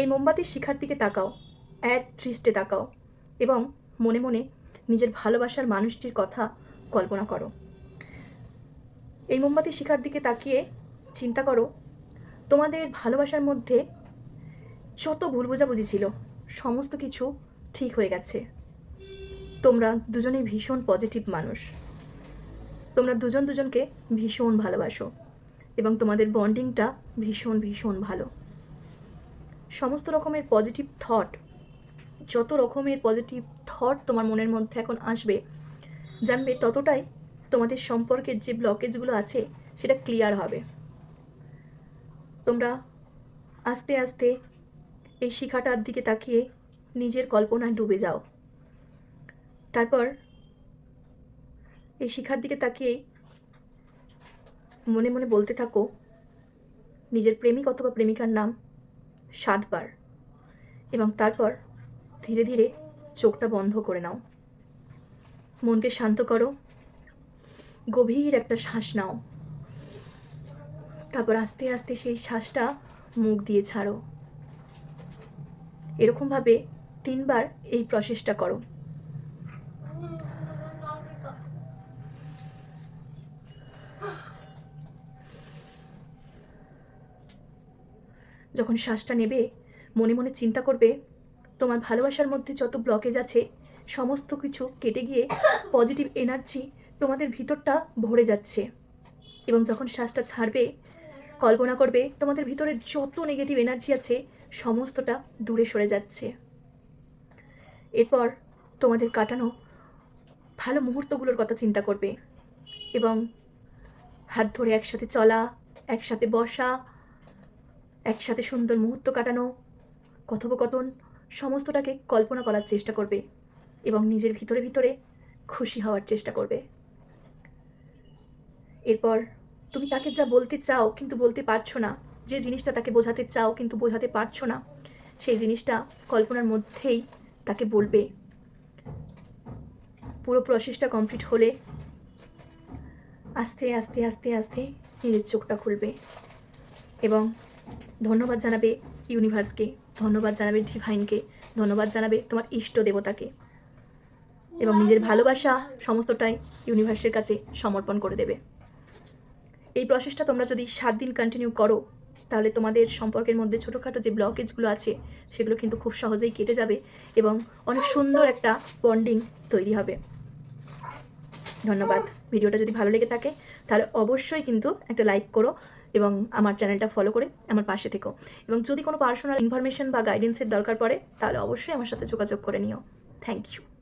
এই মোমবাতির শিখার দিকে তাকাও, এক দৃষ্টে তাকাও এবং মনে মনে নিজের ভালোবাসার মানুষটির কথা কল্পনা করো। এই মোমবাতির শিখার দিকে তাকিয়ে চিন্তা করো, তোমাদের ভালোবাসার মধ্যে যত ভুল বোঝাবুঝি ছিল, সমস্ত কিছু ঠিক হয়ে গেছে। তোমরা দুজনেই ভীষণ পজিটিভ মানুষ। তোমরা দুজন দুজনকে ভীষণ ভালোবাসো এবং তোমাদের বন্ডিংটা ভীষণ ভীষণ ভালো। সমস্ত রকমের পজিটিভ থট যত রকমের পজিটিভ থট তোমার মনের মধ্যে এখন আসবে, জানবে ততটাই তোমাদের সম্পর্কের যে ব্লকেজগুলো আছে, সেটা ক্লিয়ার হবে। তোমরা আস্তে আস্তে এই শিখাটার দিকে তাকিয়ে নিজের কল্পনায় ডুবে যাও। তারপর এই শিখার দিকে তাকিয়ে মনে মনে বলতে থাকো, নিজের প্রেমিক অথবা প্রেমিকার নাম সাতবার এবং তারপর ধীরে ধীরে চোখটা বন্ধ করে নাও। মনকে শান্ত করো। গভীর একটা শ্বাস নাও। তারপর আস্তে আস্তে সেই শ্বাসটা মুখ দিয়ে ছাড়ো। এরকমভাবে তিনবার এই প্রসেসটা করো। যখন শ্বাসটা নেবে, মনে মনে চিন্তা করবে, তোমার ভালোবাসার মধ্যে যত ব্লকেজ আছে, সমস্ত কিছু কেটে গিয়ে পজিটিভ এনার্জি তোমাদের ভিতরটা ভরে যাচ্ছে। এবং যখন শ্বাসটা ছাড়বে, কল্পনা করবে তোমাদের ভিতরে যত নেগেটিভ এনার্জি আছে, সমস্তটা দূরে সরে যাচ্ছে। এরপর তোমাদের কাটানো ভালো মুহূর্তগুলোর কথা চিন্তা করবে এবং হাত ধরে একসাথে চলা, একসাথে বসা একসাথে সুন্দর মুহূর্ত কাটানো, কথোপকথন, সমস্তটাকে কল্পনা করার চেষ্টা করবে এবং নিজের ভিতরে ভিতরে খুশি হওয়ার চেষ্টা করবে। এরপর তুমি তাকে যা বলতে চাও কিন্তু বলতে পারছ না, যে জিনিসটা তাকে বোঝাতে চাও কিন্তু বোঝাতে পারছ না, সেই জিনিসটা কল্পনার মধ্যেই তাকে বলবে। পুরো প্রসেসটা কমপ্লিট হলে আস্তে আস্তে আস্তে আস্তে নিজের চোখটা খুলবে এবং ধন্যবাদ জানাবে ইউনিভার্সকে ধন্যবাদ জানাবে ডিভাইনকে ধন্যবাদ জানাবে তোমার ইষ্ট দেবতাকে। এবং নিজের ভালোবাসা সমস্তটাই ইউনিভার্সের কাছে সমর্পণ করে দেবে। এই প্রসেসটা তোমরা যদি সাত দিন কন্টিনিউ করো, তাহলে তোমাদের সম্পর্কের মধ্যে ছোটোখাটো যে ব্লকেজগুলো আছে, সেগুলো কিন্তু খুব সহজেই কেটে যাবে এবং অনেক সুন্দর একটা বন্ডিং তৈরি হবে। ধন্যবাদ। ভিডিওটা যদি ভালো লেগে থাকে, তাহলে অবশ্যই কিন্তু একটা লাইক করো এবং আমার চ্যানেলটা ফলো করে আমার পাশে থেকো। এবং যদি কোনো পার্সোনাল ইনফরমেশন বা গাইডেন্সের দরকার পড়ে, তাহলে অবশ্যই আমার সাথে যোগাযোগ করে নিও। Thank you